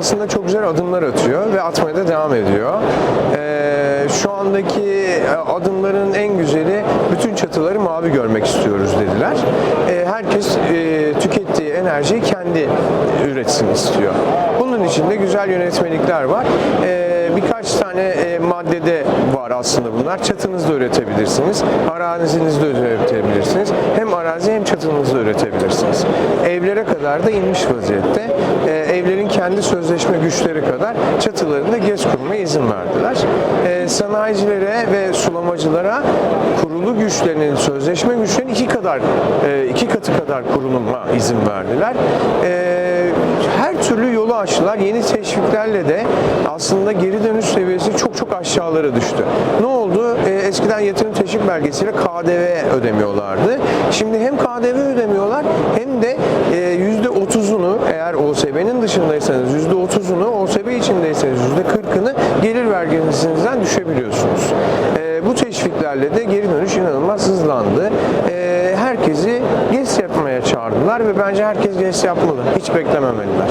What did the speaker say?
aslında çok güzel adımlar atıyor ve atmaya da devam ediyor. Ee, şu andaki e, adımların en güzeli bütün çatıları mavi görmek istiyoruz dediler. Ee, herkes e, tükettiği enerjiyi kendi üretsin istiyor. Bunun için de güzel yönetmelikler var. Ee, birkaç tane e, maddede var aslında bunlar. Çatınızda üretebilirsiniz, arazinizde üretebilirsiniz. Hem arazi hem çatınızda üretebilirsiniz. Evlere kadar da inmiş vaziyette. Ee, evlerin kendi sözleşme güçleri kadar çatılarında GES kurmaya izin verdiler. Ee, sanayicilere ve sulamacılara kurulu güçlerinin, sözleşme güçlerinin iki kadar, e, iki katı kadar kuruluma izin verdiler. Ee, her açtılar. Yeni teşviklerle de aslında geri dönüş seviyesi çok çok aşağılara düştü. Ne oldu? Ee, eskiden yatırım teşvik belgesiyle KDV ödemiyorlardı. Şimdi hem KDV ödemiyorlar hem de e, yüzde 30'unu eğer OSB'nin dışındaysanız yüzde 30'unu OSB içindeyseniz yüzde 40'ını gelir verginizden düşebiliyorsunuz. Ee, bu teşviklerle de geri dönüş inanılmaz hızlandı. Ee, herkesi Çağırdılar ve bence herkes GES yapmalı. Hiç beklememeliler.